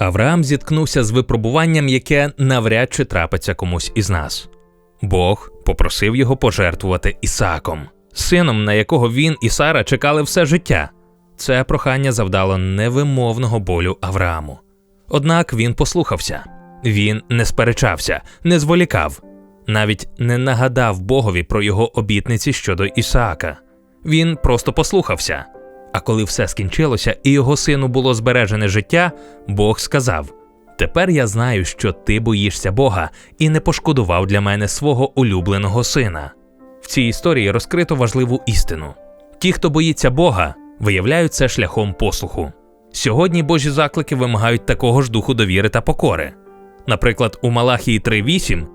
Авраам зіткнувся з випробуванням, яке навряд чи трапиться комусь із нас. Бог попросив його пожертвувати Ісааком, сином, на якого він і Сара чекали все життя. Це прохання завдало невимовного болю Аврааму. Однак він послухався. Він не сперечався, не зволікав, навіть не нагадав Богові про його обітниці щодо Ісаака. Він просто послухався. А коли все скінчилося і його сину було збережене життя, Бог сказав: Тепер я знаю, що ти боїшся Бога і не пошкодував для мене свого улюбленого сина. В цій історії розкрито важливу істину: ті, хто боїться Бога, виявляють це шляхом послуху. Сьогодні Божі заклики вимагають такого ж духу довіри та покори. Наприклад, у Малахії 3.8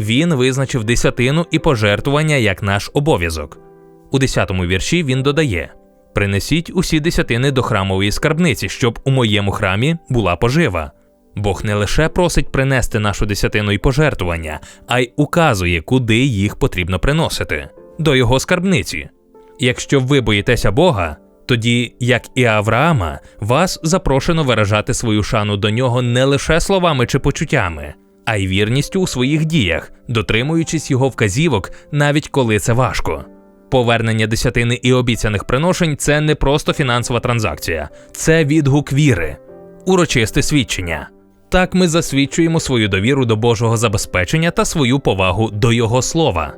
він визначив десятину і пожертвування як наш обов'язок. У 10-му вірші він додає: Принесіть усі десятини до храмової скарбниці, щоб у моєму храмі була пожива. Бог не лише просить принести нашу десятину і пожертвування, а й указує, куди їх потрібно приносити до його скарбниці. Якщо ви боїтеся Бога, тоді, як і Авраама, вас запрошено виражати свою шану до нього не лише словами чи почуттями, а й вірністю у своїх діях, дотримуючись його вказівок, навіть коли це важко. Повернення десятини і обіцяних приношень це не просто фінансова транзакція, це відгук віри, урочисте свідчення. Так ми засвідчуємо свою довіру до Божого забезпечення та свою повагу до Його слова.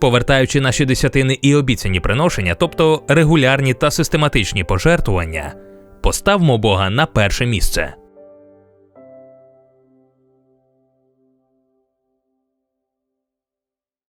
Повертаючи наші десятини і обіцяні приношення, тобто регулярні та систематичні пожертвування, поставмо Бога на перше місце.